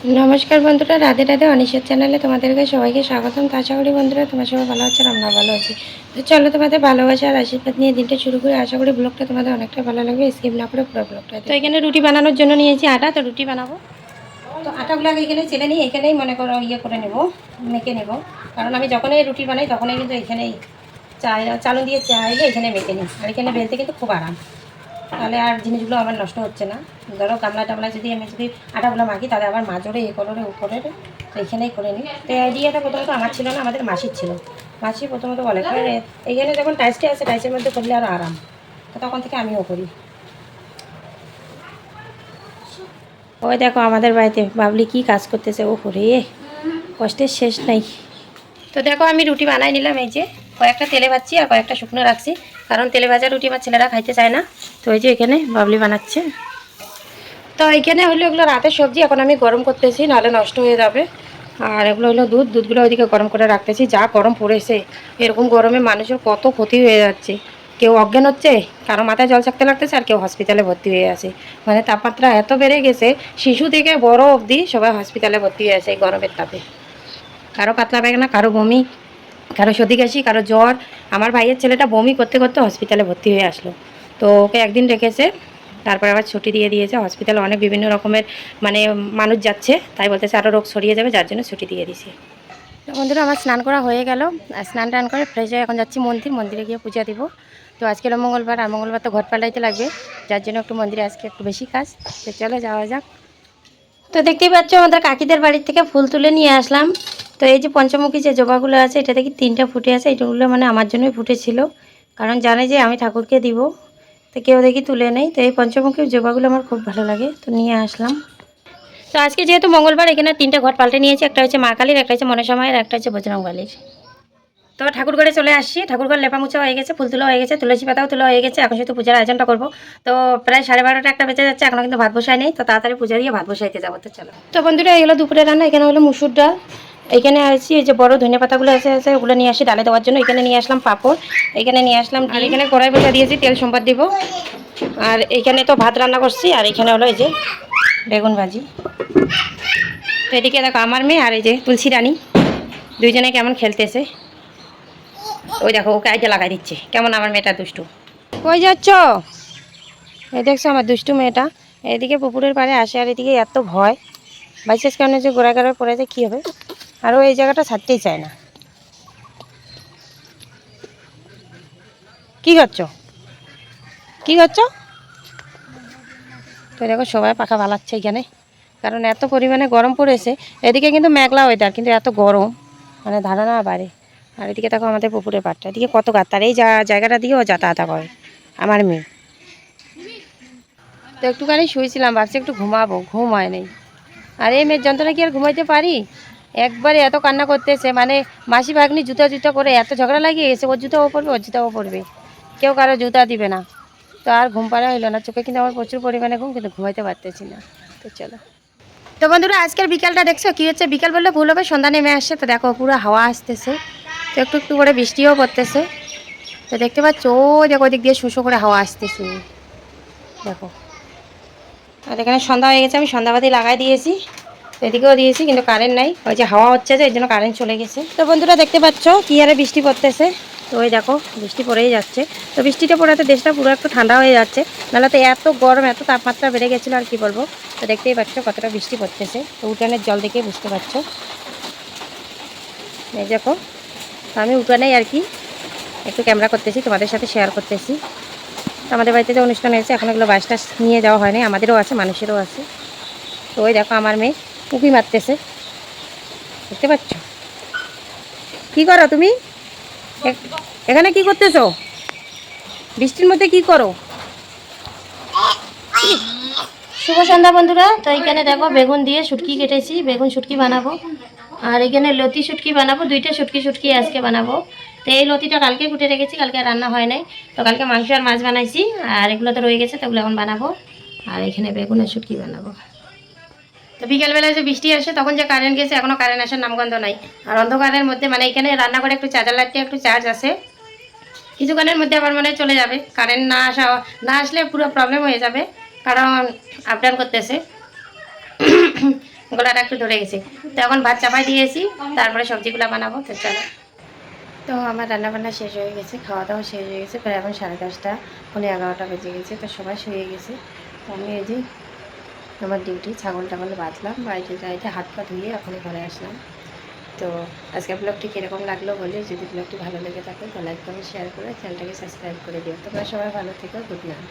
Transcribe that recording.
নমস্কার বন্ধুরা, রাধে রাধে অনিশের চ্যানেলে তোমাদেরকে সবাইকে স্বাগতম। তো আশা করি বন্ধুরা তোমার সবাই ভালো আছে আমরা ভালো আছি। তো চলো তোমাদের ভালোবাসা আর আশীর্বাদ নিয়ে দিনটা শুরু করে। আশা করি ব্লগটা তোমাদের অনেকটা ভালো লাগবে স্কিপ না করে পুরো ব্লগটা তো এখানে রুটি বানানোর জন্য নিয়েছি আটা, তো রুটি বানাবো। তো আটাগুলো আগে এখানে চেলে নিই, এখানেই মনে করো ইয়ে করে নেব, মেখে নেব। কারণ আমি যখনই রুটি বানাই তখনই কিন্তু এখানেই চাই চালু দিয়ে চাইলে এখানে মেখে নিই। আর এখানে বেলতে কিন্তু খুব আরাম। তাহলে আর জিনিসগুলো আমার নষ্ট হচ্ছে না। ধরো গামলা টামলা যদি আমি যদি আটাগুলো মাখি, তাহলে আবার মাজরে এ কররে উপরে এখানেই করে নিই। তো আইডিয়াটা প্রথমত আমার ছিল না, আমাদের মাসির ছিল। মাসি প্রথমত বলে কারণ এ- এইখানে যখন টাইসটি আছে টাইসের মধ্যে করলে আরও আরাম। তো তখন থেকে আমিও করি। ওই দেখো আমাদের বাড়িতে বাবলি কি কাজ করতেছে ও করে কষ্টের শেষ নাই। তো দেখো আমি রুটি বানাই নিলাম, এই যে কয়েকটা তেলে ভাজছি আর কয়েকটা শুকনো রাখছি। কারণ তেলে ভাজা রুটি আমার ছেলেরা খাইতে চায় না। তো ওই যে এখানে বাবলি বানাচ্ছে। তো এখানে হলো এগুলো রাতের সবজি, এখন আমি গরম করতেছি, নাহলে নষ্ট হয়ে যাবে। আর এগুলো হলো দুধ, দুধগুলো ওইদিকে গরম করে রাখতেছি, যা গরম পড়েছে। এরকম গরমে মানুষের কত ক্ষতি হয়ে যাচ্ছে। কেউ অজ্ঞান হচ্ছে, কারও মাথায় জল চাকতে লাগতেছে, আর কেউ হসপিটালে ভর্তি হয়ে আছে। মানে তাপমাত্রা এত বেড়ে গেছে, শিশু থেকে বড় অবধি সবাই হসপিটালে ভর্তি হয়ে আছে এই গরমের তাপে। কারও পাতলা পায়খানা, কারও বমি। কারও সর্দি কাশি, কারও জ্বর। আমার ভাইয়ের ছেলেটা বমি করতে করতে হসপিটালে ভর্তি হয়ে আসলো। তো ওকে একদিন রেখেছে, তারপর আবার ছুটি দিয়ে দিয়েছে। হসপিটালে অনেক বিভিন্ন রকমের মানে মানুষ যাচ্ছে, তাই বলতেছে আরও রোগ ছড়িয়ে যাবে, যার জন্য ছুটি দিয়ে তো বন্ধুরা, আমার স্নান করা হয়ে গেল। স্নান টান করে ফ্রেশ হয়ে এখন যাচ্ছি মন্দির। মন্দিরে গিয়ে পূজা দিব। তো আজকের মঙ্গলবার, আর মঙ্গলবার তো ঘর পাল্টাইতে লাগবে। যার জন্য একটু মন্দিরে আজকে একটু বেশি কাজ। তো চলো যাওয়া যাক। তো দেখতেই পাচ্ছ, আমাদের কাকিদের বাড়ির থেকে ফুল তুলে নিয়ে আসলাম। তো এই যে পঞ্চমুখী যে জবাগুলো আছে, এটা দেখি তিনটা ফুটে আছে এইগুলো মানে আমার জন্যই ফুটেছিল। কারণ জানে যে আমি ঠাকুরকে দিব, তো কেউ দেখি তুলে নেই। তো এই পঞ্চমুখী জবাগুলো আমার খুব ভালো লাগে, তো নিয়ে আসলাম। তো আজকে যেহেতু মঙ্গলবার, এখানে তিনটা ঘর পাল্টে নিয়েছি, একটা হচ্ছে মা কালীর, একটা হচ্ছে মনসা মায়ের একটা হচ্ছে বজরংবালির। তো ঠাকুর ঘরে চলে আসছি ঠাকুর ঘর লেপা মুছা হয়ে গেছে, ফুল তোলা হয়ে গেছে, তুলসী পাতাও তোলা হয়ে গেছে, এখন শুধু পূজার আয়োজনটা করব। তো প্রায় সাড়ে বারোটা একটা বেঁচে যাচ্ছে, এখনও কিন্তু ভাত বসায় নেই, তো তাড়াতাড়ি পূজা দিয়ে ভাত বসাইতে যাব, তো চলো। তো বন্ধুরা এগুলো দুপুরে রান্না, এখানে হলো মুসুর ডাল। এখানে আসছি, এই যে বড় ধনিয়া পাতাগুলো আছে আছে, ওগুলো নিয়ে আসি ডালে দেওয়ার জন্য। এখানে নিয়ে আসলাম পাঁপড়, এখানে নিয়ে আসলাম আর এখানে কড়াই বসা দিয়েছি, তেল সম্বাদ দিব। আর এখানে তো ভাত রান্না করছি, আর এখানে হলো এই যে বেগুন ভাজি। তো এদিকে দেখো আমার মেয়ে আর এই যে তুলসী রানী, দুইজনে কেমন খেলতেছে। ওই দেখো, ওকে আইটা লাগাই দিচ্ছে। কেমন আমার মেয়েটা দুষ্টু। কই যাচ্ছ? এই দেখছ আমার দুষ্টু মেয়েটা। এদিকে পুকুরের পাড়ে আসে, আর এদিকে এত ভয়। বাইশেষ কারণে যে গোড়া গোড়ায় পড়ে যায় কী হবে? আর এই জায়গাটা ছাড়তেই চায় না। কি করছ? কি করছ? তো দেখো সবাই পাখা বালাচ্ছে এখানে। কারণ এত পরিমাণে গরম পড়েছে। এদিকে কিন্তু মেঘলা ওয়েদার কিন্তু এত গরম। মানে ধারণা বাড়ে। আর এদিকে দেখো আমাদের পুকুরের পাড়টা। এদিকে কত গাছ। তার এই জায়গাটা দিয়েও যাতায়াত করে। আমার মেয়ে। তো একটুখানি শুয়েছিলাম, ভাবছি একটু ঘুমাবো। ঘুম হয় নেই। আর এই মেয়ের যন্ত্রণা কি আর ঘুমাইতে পারি? একবারে এত কান্না করতেছে মানে মাসি ভাগ্নি জুতা জুতা করে এত ঝগড়া লাগিয়ে গেছে, ওর জুতাও পড়বে ওর জুতাও পড়বে কেউ কারও জুতা দিবে না। তো আর ঘুম পাড়া হইল না, চোখে কিন্তু আমার প্রচুর পরিমাণে ঘুম, কিন্তু ঘুমাইতে পারতেছি না। তো চলো। তো বন্ধুরা, আজকের বিকালটা দেখছ? কী হচ্ছে? বিকাল বললে ভুল হবে, সন্ধ্যা নেমে আসছে, তো দেখো পুরো হাওয়া আসতেছে। তো একটু একটু করে বৃষ্টিও পড়তেছে। তো দেখতে পাচ্ছ, ওই দেখো ওদিক দিয়ে শুষো করে হাওয়া আসতেছে। দেখো। আর এখানে সন্ধ্যা হয়ে গেছে, আমি সন্ধ্যাবাতি লাগাই দিয়েছি। এদিকেও দিয়েছি, কিন্তু কারেন্ট নাই। ওই যে হাওয়া হচ্ছে যে এই জন্য কারেন্ট চলে গেছে। তো বন্ধুরা দেখতে পাচ্ছ, কি হারে বৃষ্টি পড়তেছে? তো ওই দেখো, বৃষ্টি পড়েই যাচ্ছে। তো বৃষ্টিটা পড়াতে দেশটা পুরো একটু ঠান্ডা হয়ে যাচ্ছে। নাহলে তো এত গরম, এত তাপমাত্রা বেড়ে গেছিল, আর কি বলব? তো দেখতেই পাচ্ছ কতটা বৃষ্টি পড়তেছে। তো উঠানের জল দেখে বুঝতে পারছ। এই দেখো, তো আমি উঠানেই আর কি একটু ক্যামেরা করতেছি, তোমাদের সাথে শেয়ার করতেছি। তো আমাদের বাড়িতে যে অনুষ্ঠান হয়েছে, এখন এগুলো বাসটা নিয়ে যাওয়া হয়নি। আমাদেরও আছে, মানুষেরও আছে। তো ওই দেখো, আমার মেয়ে উঁকি মারতেছে। দেখতে পাচ্ছ? কি করো তুমি? এখানে কি করতেছো? বৃষ্টির মধ্যে কি করো? শুভ সন্ধ্যা বন্ধুরা, তো এখানে দেখো বেগুন দিয়ে শুটকি কেটেছি, বেগুন শুটকি বানাবো। আর এখানে লতি শুটকি বানাবো, দুইটা শুটকি শুটকি আজকে বানাবো। তো এই লতিটা কালকে কুটে রেখেছি, কালকে রান্না হয় নাই। তো কালকে মাংস আর মাছ বানাইছি, আর এগুলো তো রয়ে গেছে, তো ওগুলো এখন বানাবো। আর এখানে বেগুনের শুটকি বানাবো। তো বিকেলবেলায় যে বৃষ্টি আসে, তখন যে কারেন্ট গেছে এখনও কারেন্ট আসার নামগন্ধ নাই। আর অন্ধকারের মধ্যে মানে এখানে রান্না করে একটু চার্জার লাইটটা একটু চার্জ আছে। কিছুক্ষণের মধ্যে আবার মনে চলে যাবে। কারেন্ট না আসা, না আসলে পুরো প্রবলেম হয়ে যাবে। কারণ আপ ডাউন করতেছে। গলাটা একটু ধরে গেছে। তো এখন ভাত চাপাই দিয়েছি, তারপরে সবজিগুলো বানাবো, তো চলো। তো আমার রান্নাবান্না শেষ হয়ে গেছে খাওয়া দাওয়া শেষ হয়ে গেছে, প্রায় এখন সাড়ে দশটা পনেরো এগারোটা বেজে গেছে, তো সবাই শুয়ে গেছে। তো আমি এই যে আমার ডিউটি, ছাগল টাগল বাঁধলাম, বাড়িতে যাইতে হাত পা ধুয়ে এখন ঘরে আসলাম। তো আজকে ব্লগটি কীরকম লাগল বলে যদি ব্লগটি ভালো লেগে থাকে লাইক করে শেয়ার করে চ্যানেলটাকে সাবস্ক্রাইব করে দিও। তোমরা সবাই ভালো থেকো গুড নাইট